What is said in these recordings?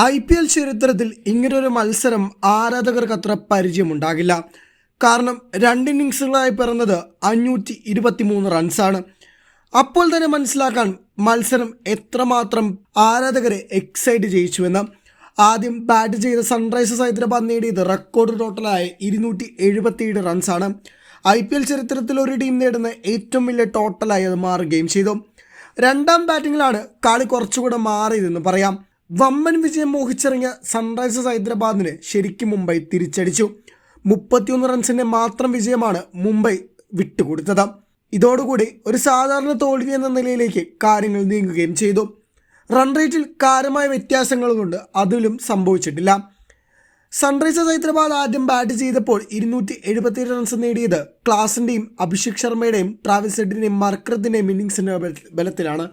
I P L ചരിത്രത്തിൽ ഇങ്ങനൊരു മത്സരം ആരാധകർക്ക് അത്ര പരിചയമുണ്ടാകില്ല. കാരണം രണ്ട് ഇന്നിങ്സുകളായി പിറന്നത് അഞ്ഞൂറ്റി ഇരുപത്തി മൂന്ന് റൺസാണ്. അപ്പോൾ തന്നെ മനസ്സിലാക്കാൻ മത്സരം എത്രമാത്രം ആരാധകരെ എക്സൈറ്റ് ചെയ്യിച്ചുവെന്ന്. ആദ്യം ബാറ്റ് ചെയ്ത സൺറൈസേഴ്സ് ഹൈദരാബാദ് നേടിയത് റെക്കോർഡ് ടോട്ടലായ ഇരുന്നൂറ്റി എഴുപത്തിയേഴ് റൺസാണ്. ഐ പി എൽ ചരിത്രത്തിൽ ഒരു ടീം നേടുന്ന ഏറ്റവും വലിയ ടോട്ടലായി അത് മാറുകയും ചെയ്തു. രണ്ടാം ബാറ്റിങ്ങിലാണ് കളി കുറച്ചുകൂടെ മാറിയതെന്ന് പറയാം. വമ്പൻ വിജയം മോഹിച്ചിറങ്ങിയ സൺറൈസേഴ്സ് ഹൈദരാബാദിന് ശരിക്കും മുംബൈ തിരിച്ചടിച്ചു. മുപ്പത്തിയൊന്ന് റൺസിന്റെ മാത്രം വിജയമാണ് മുംബൈ വിട്ടുകൊടുത്തത്. ഇതോടുകൂടി ഒരു സാധാരണ തോൽവി എന്ന നിലയിലേക്ക് കാര്യങ്ങൾ നീങ്ങുകയും ചെയ്തു. റൺ റേറ്റിൽ കാര്യമായ വ്യത്യാസങ്ങൾ കൊണ്ട് അതിലും സംഭവിച്ചിട്ടില്ല. സൺറൈസേഴ്സ് ഹൈദരാബാദ് ആദ്യം ബാറ്റ് ചെയ്തപ്പോൾ ഇരുന്നൂറ്റി എഴുപത്തിയേഴ് റൺസ് നേടിയത് ക്ലാസിന്റെയും അഭിഷേക് ശർമ്മയുടെയും ട്രാവിസ് ഹെഡിന്റെയും മർക്കറത്തിന്റെയും ഇന്നിങ്സിന്റെ ബലത്തിലാണ്.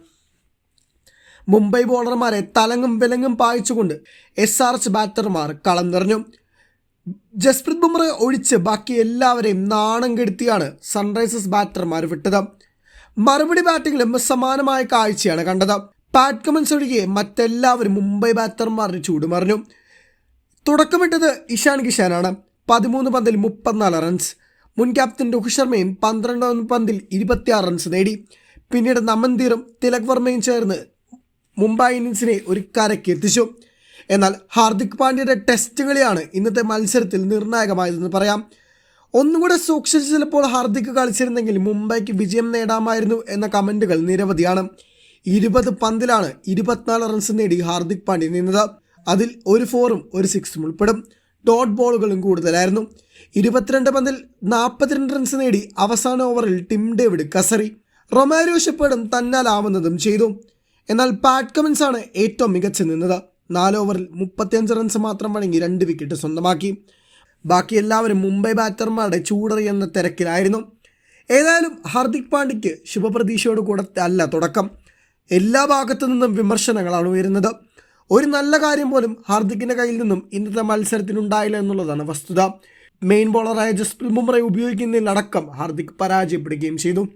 മുംബൈ ബോളർമാരെ തലങ്ങും വിലങ്ങും പായിച്ചുകൊണ്ട് എസ് ആർ എച്ച് ബാറ്റർമാർ കളം നിറഞ്ഞു. ജസ്പ്രീത് ബുംറ ഒഴിച്ച് ബാക്കി എല്ലാവരെയും നാണം കെടുത്തിയാണ് സൺറൈസേഴ്സ് ബാറ്റർമാർ വിട്ടത്. മറുപടി ബാറ്റിംഗിലും സമാനമായ കാഴ്ചയാണ് കണ്ടത്. പാറ്റ് കമൻസ് ഒഴികെ മറ്റെല്ലാവരും മുംബൈ ബാറ്റർമാരുടെ ചൂടുമറിഞ്ഞു തുടക്കമിട്ടത് ഇഷാൻ കിഷാനാണ്. പതിമൂന്ന് പന്തിൽ മുപ്പത്തിനാല് റൺസ്. മുൻ ക്യാപ്റ്റൻ രോഹിത് ശർമ്മയും പന്ത്രണ്ടാം പന്തിൽ ഇരുപത്തിയാറ് റൺസ് നേടി. പിന്നീട് നമൻതീറും തിലക് വർമ്മയും ചേർന്ന് മുംബൈ ഇന്ത്യൻസിനെ ഒരു കരയ്ക്ക് എത്തിച്ചു. എന്നാൽ ഹാർദിക് പാണ്ഡ്യയുടെ ടെസ്റ്റ് കളിയാണ് ഇന്നത്തെ മത്സരത്തിൽ നിർണായകമായതെന്ന് പറയാം. ഒന്നുകൂടെ സൂക്ഷിച്ച് ചിലപ്പോൾ ഹാർദിക് കളിച്ചിരുന്നെങ്കിൽ മുംബൈക്ക് വിജയം നേടാമായിരുന്നു എന്ന കമന്റുകൾ നിരവധിയാണ്. ഇരുപത് പന്തിലാണ് ഇരുപത്തിനാല് റൺസ് നേടി ഹാർദിക് പാണ്ഡ്യ നിന്നത്. അതിൽ ഒരു ഫോറും ഒരു സിക്സും ഉൾപ്പെടും. ഡോട്ട് ബോളുകളും കൂടുതലായിരുന്നു. ഇരുപത്തിരണ്ട് പന്തിൽ നാൽപ്പത്തിരണ്ട് റൺസ് നേടി അവസാന ഓവറിൽ ടിം ഡേവിഡ് കസറി. റൊമാരോ ഷെപ്പേഡും തന്നാലാവുന്നതും ചെയ്തു. എന്നാൽ പാറ്റ് കമിൻസ് ആണ് ഏറ്റവും മികച്ചു നിന്നത്. നാല് ഓവറിൽ മുപ്പത്തിയഞ്ച് റൺസ് മാത്രം വഴങ്ങി രണ്ട് വിക്കറ്റ് സ്വന്തമാക്കി. ബാക്കി എല്ലാവരും മുംബൈ ബാറ്റർമാരുടെ ചൂടറിയെന്ന തിരക്കിലായിരുന്നു. ഏതായാലും ഹാർദിക് പാണ്ഡ്യയ്ക്ക് ശുഭപ്രതീക്ഷയോട് കൂടെ അല്ല തുടക്കം. എല്ലാ ഭാഗത്തു നിന്നും വിമർശനങ്ങളാണ് ഉയരുന്നത്. ഒരു നല്ല കാര്യം പോലും ഹാർദിക്കിന്റെ കയ്യിൽ നിന്നും ഇന്നത്തെ മത്സരത്തിനുണ്ടായില്ല എന്നുള്ളതാണ് വസ്തുത. മെയിൻ ബോളറായ ജസ്പ്രീത് ബുംറയെ ഉപയോഗിക്കുന്നതിലടക്കം ഹാർദിക് പരാജയപ്പെടുകയും ചെയ്തു.